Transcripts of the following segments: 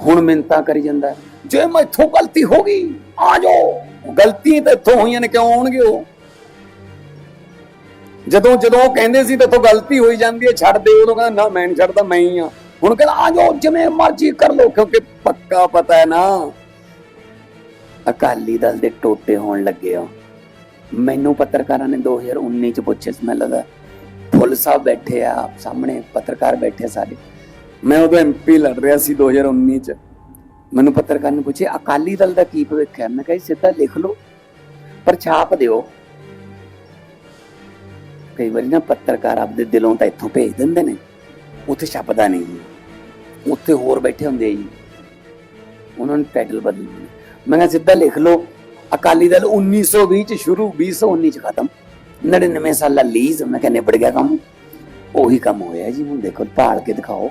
ਹੁਣ ਮਿੰਤਾ ਕਰੀ ਜਾਂਦਾ। ਜੇ ਮੈਥੋਂ ਗਲਤੀ ਹੋ ਗਈ, ਆ ਜਾਓ। ਗਲਤੀ ਤਾਂ ਇੱਥੋਂ ਹੋਈਆਂ ਨੇ, ਕਿਉਂ ਆਉਣਗੇ ਉਹ? ਜਦੋਂ ਜਦੋਂ ਉਹ ਕਹਿੰਦੇ ਸੀ ਤੇਥੋਂ ਗਲਤੀ ਹੋਈ ਜਾਂਦੀ ਹੈ, ਛੱਡ ਦੇ ਉਦੋਂ ਕਹਿੰਦਾ, ਨਾ, ਮੈਂ ਨਹੀਂ ਛੱਡਦਾ, ਮੈਂ ਹੀ ਆ ਹੁਣ ਕਹਿੰਦਾ, ਆ ਜਾਓ, ਜਿਵੇਂ ਮਰਜ਼ੀ ਕਰ ਲੋ ਕਿਉਂਕਿ ਪੱਕਾ ਪਤਾ ਹੈ ਨਾ। ਅਕਾਲੀ ਦਲ ਦੇ ਟੋਟੇ ਹੋਣ ਲੱਗੇ ਆ। ਮੈਨੂੰ ਪੱਤਰਕਾਰਾਂ ਨੇ 2019 ਚ ਪੁੱਛਿਆ ਸੀ, ਮੈਨੂੰ ਲੱਗਾ ਫੁੱਲ ਸਾਹਿਬ ਬੈਠੇ ਆ ਸਾਹਮਣੇ ਪੱਤਰਕਾਰ ਬੈਠੇ ਸਾਡੇ। ਮੈਂ ਉਦੋਂ ਐਮਪੀ ਲੜ ਰਿਹਾ ਸੀ 2019 ਚ। ਮੈਨੂੰ ਪੱਤਰਕਾਰ ਨੇ ਪੁੱਛਿਆ ਅਕਾਲੀ ਦਲ ਦਾ ਕੀ ਭਵਿੱਖ ਹੈ? ਮੈਂ ਕਿਹਾ ਜੀ, ਸਿੱਧਾ ਲਿਖ ਲਓ ਪਰ ਛਾਪ ਦਿਓ। ਕਈ ਵਾਰੀ ਨਾ ਪੱਤਰਕਾਰ ਆਪਦੇ ਦਿਲੋਂ ਤਾਂ ਇੱਥੋਂ ਭੇਜ ਦਿੰਦੇ ਨੇ ਉੱਥੇ ਛਪਦਾ ਨਹੀਂ ਜੀ। ਉੱਥੇ ਹੋਰ ਬੈਠੇ ਹੁੰਦੇ ਜੀ। ਉਹਨਾਂ ਨੇ ਟਾਈਟਲ ਬਦਲ ਦਿੰਦੇ ਮੈਂ ਕਿਹਾ ਸਿੱਧਾ ਲਿਖ ਲਓ ਅਕਾਲੀ ਦਲ 1920 ਚ ਸ਼ੁਰੂ 2019 ਚ ਖਤਮ। 99 ਸਾਲਾ ਲੀਜ਼ ਮੈਂ ਕਿਹਾ ਨਿਬੜ ਗਿਆ ਕੰਮ। ਉਹੀ ਕੰਮ ਹੋਇਆ ਜੀ ਹੁਣ ਦੇਖੋ ਭਾਲ ਕੇ ਦਿਖਾਓ।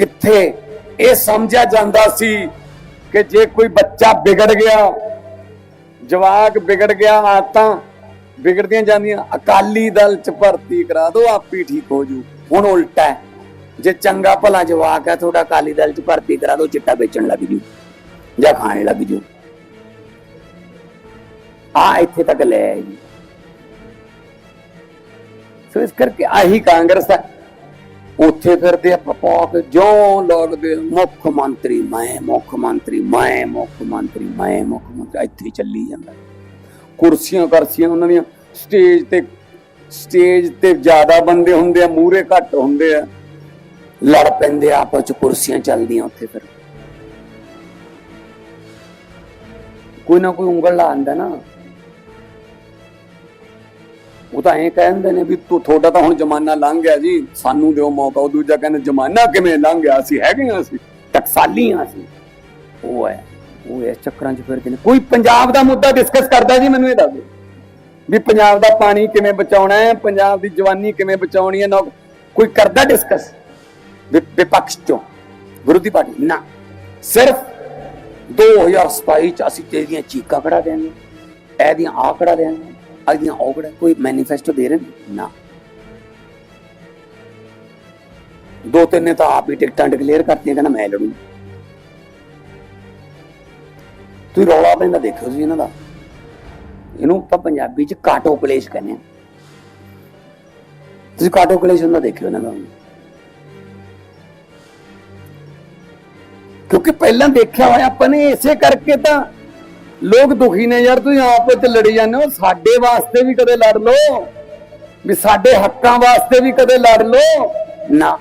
ਕਿੱਥੇ? ਇਹ ਸਮਝਿਆ ਜਾਂਦਾ ਸੀ ਕਿ ਜੇ ਕੋਈ ਬੱਚਾ ਵਿਗੜ ਗਿਆ, ਜਵਾਕ ਵਿਗੜ ਗਿਆ, ਆਦਤਾਂ ਵਿਗੜਦੀਆਂ ਜਾਂਦੀਆਂ, ਅਕਾਲੀ ਦਲ ਚ ਭਰਤੀ ਕਰਾ ਦਿਓ, ਆਪੀ ਠੀਕ ਹੋ ਜੂ। ਹੁਣ ਉਲਟਾ ਹੈ। ਜੇ ਚੰਗਾ ਭਲਾ ਜਵਾਕ ਹੈ, ਤੁਹਾਡਾ ਅਕਾਲੀ ਦਲ ਚ ਭਰਤੀ ਕਰਾ ਦਿਓ, ਚਿੱਟਾ ਵੇਚਣ ਲੱਗ ਜੂ ਜਾਂ ਖਾਣ ਲੱਗ ਜੂ। ਆ ਇੱਥੇ ਤੱਕ ਲੈ ਆਏ ਸੋ ਇਸ ਕਰਕੇ ਆਹੀ ਕਾਂਗਰਸ ਹੈ। ਉੱਥੇ ਫਿਰਦੇ ਆ ਪਪਾਕ ਜੋ ਲੱਗਦੇ ਮੁੱਖ ਮੰਤਰੀ ਮੈਂ, ਮੁੱਖ ਮੰਤਰੀ ਮੈਂ, ਮੁੱਖ ਮੰਤਰੀ ਮੈਂ, ਮੁੱਖ ਮੰਤਰੀ, ਇੱਥੇ ਚੱਲੀ ਜਾਂਦਾ। ਕੁਰਸੀਆਂ ਕਰਸੀਆਂ ਉਹਨਾਂ ਦੀਆਂ, ਸਟੇਜ ਤੇ ਸਟੇਜ ਤੇ ਜ਼ਿਆਦਾ ਬੰਦੇ ਹੁੰਦੇ ਆ ਮੂਰੇ ਘੱਟ ਹੁੰਦੇ ਆ। ਲੜ ਪੈਂਦੇ ਆਪਸ ਚ ਕੁਰਸੀਆਂ ਚੱਲਦੀਆਂ ਉੱਥੇ ਫਿਰ। ਕੋਈ ਨਾ ਕੋਈ ਉਂਗਲ ਲਾ ਆਂਦਾ ਨਾ। ਉਹ ਤਾਂ ਐਂ ਕਹਿੰਦੇ ਨੇ ਵੀ ਤੂੰ ਤੁਹਾਡਾ ਤਾਂ ਹੁਣ ਜ਼ਮਾਨਾ ਲੰਘ ਗਿਆ ਜੀ। ਸਾਨੂੰ ਦਿਓ ਮੌਕਾ। ਉਹ ਦੂਜਾ ਕਹਿੰਦਾ, ਜ਼ਮਾਨਾ ਕਿਵੇਂ ਲੰਘ ਗਿਆ? ਸੀ ਹੈਗੇ ਆ ਅਸੀਂ। ਟਕਸਾਲੀਆਂ ਸੀ ਉਹ ਹੈ। ਉਹ ਇਸ ਚੱਕਰਾਂ 'ਚ ਫਿਰ ਨੇ ਕੋਈ ਪੰਜਾਬ ਦਾ ਮੁੱਦਾ ਡਿਸਕਸ ਕਰਦਾ ਜੀ, ਮੈਨੂੰ ਇਹ ਦੱਸ ਦਿਓ। ਵੀ ਪੰਜਾਬ ਦਾ ਪਾਣੀ ਕਿਵੇਂ ਬਚਾਉਣਾ ਹੈ? ਪੰਜਾਬ ਦੀ ਜਵਾਨੀ ਕਿਵੇਂ ਬਚਾਉਣੀ ਹੈ? ਨਾ ਕੋਈ ਕਰਦਾ ਡਿਸਕਸ ਵਿਪਕਸ਼ ਚੋਂ। ਵਿਰੋਧੀ ਪਾਰਟੀ। ਨਾ। ਸਿਰਫ 2027 ਚ ਅਸੀਂ ਤੇਰੀਆਂ ਚੀਕਾਂ ਕਢਾ ਦੇਾਂਗੇ ਇਹਦੀਆਂ ਆਹ ਕਢਾ ਦੇਾਂਗੇ ਇਹਦੀਆਂ ਉਹ ਕਢਾ ਕੋਈ ਮੈਨੀਫੈਸਟੋ ਦੇ ਰਹੇ ਨੇ? ਨਾ। ਦੋ ਤਿੰਨ ਨੇ ਤਾਂ ਆਪ ਹੀ ਟਿਕਟਾਂ ਡਿਕਲੇਅਰ ਕਰਤੀਆਂ, ਕਹਿੰਦਾ ਮੈਂ ਲੜੂ। ਤੁਸੀਂ ਰੌਲਾ ਪੈਂਦਾ ਦੇਖਿਓ ਜੀ ਇਹਨਾਂ ਦਾ। ਇਹਨੂੰ ਆਪਾਂ ਪੰਜਾਬੀ ਚ ਕਾਟੋ ਕਲੇਸ਼ ਕਹਿੰਦੇ ਆ ਤੁਸੀਂ ਕਾਟੋ ਕਲੇਸ਼ ਹੁੰਦਾ ਦੇਖਿਓ ਇਹਨਾਂ ਦਾ। ਕਿਉਂਕਿ ਪਹਿਲਾਂ ਦੇਖਿਆ ਹੋਇਆ ਆਪਾਂ ਨੇ, ਇਸੇ ਕਰਕੇ ਤਾਂ ਲੋਕ ਦੁਖੀ ਨੇ ਯਾਰ, ਤੁਸੀਂ ਆਪਸ ਵਿੱਚ ਲੜੀ ਜਾਂਦੇ ਹੋ। ਸਾਡੇ ਵਾਸਤੇ ਵੀ ਕਦੇ ਲੜ ਲਓ। ਵੀ ਸਾਡੇ ਹੱਕਾਂ ਵਾਸਤੇ ਵੀ ਕਦੇ ਲੜ ਲਓ। ਨਾ।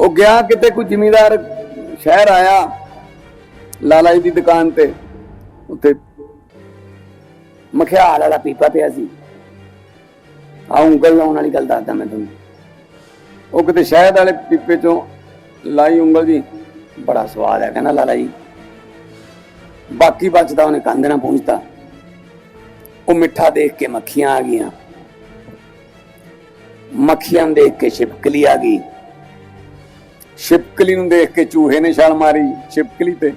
ਉਹ ਗਿਆ ਕਿਤੇ ਕੋਈ ਜ਼ਿਮੀਦਾਰ ਸ਼ਹਿਰ ਆਇਆ, ਲਾਲਾ ਜੀ ਦੀ ਦੁਕਾਨ ਤੇ। ਉੱਥੇ ਮਖਿਆਲ ਵਾਲਾ ਪੀਪਾ ਪਿਆ ਸੀ। ਆ ਉਂਗਲ ਆਉਣ ਵਾਲੀ ਗੱਲ ਦੱਸਦਾ ਮੈਂ ਤੁਹਾਨੂੰ। ਉਹ ਕਿਤੇ ਸ਼ਹਿਦ ਵਾਲੇ ਪੀਪੇ ਚੋਂ ਲਾਈ ਉਂਗਲ ਜੀ। ਬੜਾ ਸਵਾਦ ਹੈ, ਕਹਿੰਦਾ ਲਾਲਾ ਜੀ। ਬਾਕੀ ਬਚਦਾ ਉਹਨੇ ਕੰਧ ਨਾਲ ਪਹੁੰਚਦਾ ਉਹ ਮਿੱਠਾ ਦੇਖ ਕੇ ਮੱਖੀਆਂ ਆ ਗਈਆਂ। ਮੱਖੀਆਂ ਨੂੰ ਦੇਖ ਕੇ ਛਿਪਕਲੀ ਆ ਗਈ। ਛਿਪਕਲੀ ਨੂੰ ਦੇਖ ਕੇ ਚੂਹੇ ਨੇ ਛਾਲ ਮਾਰੀ ਛਿਪਕਲੀ ਤੇ।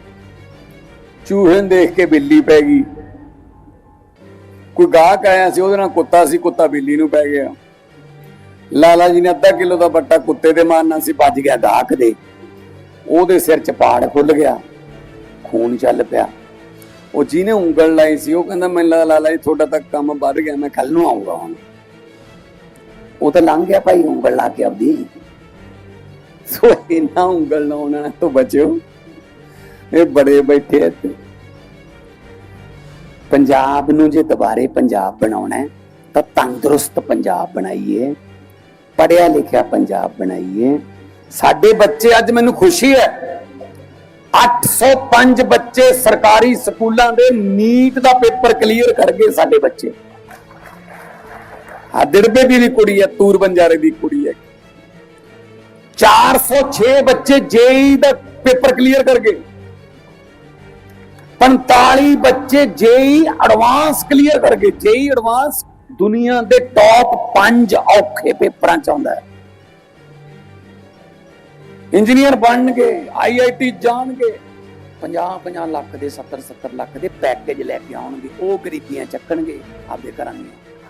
ਚੂਹੇ ਨੂੰ ਦੇਖ ਕੇ ਬਿੱਲੀ ਪੈ ਗਈ। ਕੋਈ ਗਾਹਕ ਆਇਆ ਸੀ, ਉਹਦੇ ਨਾਲ ਕੁੱਤਾ ਸੀ, ਕੁੱਤਾ ਬਿੱਲੀ ਨੂੰ ਪੈ ਗਿਆ। ਲਾਲਾ ਜੀ ਨੇ ਅੱਧਾ ਕਿਲੋ ਦਾ ਬੱਟਾ ਕੁੱਤੇ ਤੇ ਮਾਰਨਾ ਸੀ, ਭੱਜ ਗਿਆ ਗਾਹਕ ਦੇ। ਉਹਦੇ ਸਿਰ 'ਚ ਪਾੜ ਖੁੱਲ ਗਿਆ, ਖੂਨ ਚੱਲ ਪਿਆ। ਉਹ ਜਿਹਨੇ ਉਂਗਲ ਲਾਈ ਸੀ, ਉਹ ਕਹਿੰਦਾ, ਮੈਨੂੰ ਲੱਗਦਾ ਲਾਲਾ ਤੁਹਾਡਾ ਤਾਂ ਕੰਮ ਵੱਧ ਗਿਆ, ਮੈਂ ਕੱਲ ਨੂੰ ਆਉਂਗਾ ਹੁਣ। ਉਹ ਤਾਂ ਲੰਘ ਗਿਆ ਭਾਈ, ਉਂਗਲ ਲਾ ਕੇ ਆਪਦੀ। ਸੋ ਇਹਨਾਂ ਉਂਗਲ ਲਾਉਣ ਤੋਂ ਬਚਿਓ। ਇਹ ਬੜੇ ਬੈਠੇ ਇੱਥੇ। ਪੰਜਾਬ ਨੂੰ ਜੇ ਦੁਬਾਰੇ ਪੰਜਾਬ ਬਣਾਉਣਾ ਹੈ, ਤਾਂ ਤੰਦਰੁਸਤ ਪੰਜਾਬ ਬਣਾਈਏ ਪੜਿਆ ਲਿਖਿਆ ਪੰਜਾਬ ਬਣਾਈਏ ਸਾਡੇ ਬੱਚੇ ਅੱਜ ਮੈਨੂੰ ਖੁਸ਼ੀ ਹੈ। 805 ਬੱਚੇ ਸਰਕਾਰੀ ਸਕੂਲਾਂ ਦੇ ਨੀਟ ਦਾ ਪੇਪਰ ਕਲੀਅਰ ਕਰ ਗਏ ਸਾਡੇ ਬੱਚੇ। ਆ ਦਿਰਬੇ ਦੀ ਵੀ ਕੁੜੀ ਹੈ, ਤੂਰ ਬੰਜਾਰੇ ਦੀ ਕੁੜੀ ਹੈ। 406 ਬੱਚੇ ਜੇਈ ਦਾ ਪੇਪਰ ਕਲੀਅਰ ਕਰ ਗਏ। 45 ਬੱਚੇ ਜੇਈ ਐਡਵਾਂਸ ਕਲੀਅਰ ਕਰ ਗਏ। ਜੇਈ ਐਡਵਾਂਸ ਦੁਨੀਆ ਦੇ ਟੌਪ 5 ਔਖੇ ਪੇਪਰਾਂ ਚ ਆਉਂਦਾ ਹੈ। ਇੰਜੀਨੀਅਰ ਬਣਨਗੇ ਆਈਆਈਟੀ ਜਾਣਗੇ। 50 50 ਲੱਖ ਦੇ 70 70 ਲੱਖ ਦੇ ਪੈਕੇਜ ਲੈ ਕੇ ਆਉਣਗੇ, ਉਹ ਗਰੀਬੀਆਂ ਚੱਕਣਗੇ, ਆਪਦੇ ਘਰਾਂ ਦੀਆਂ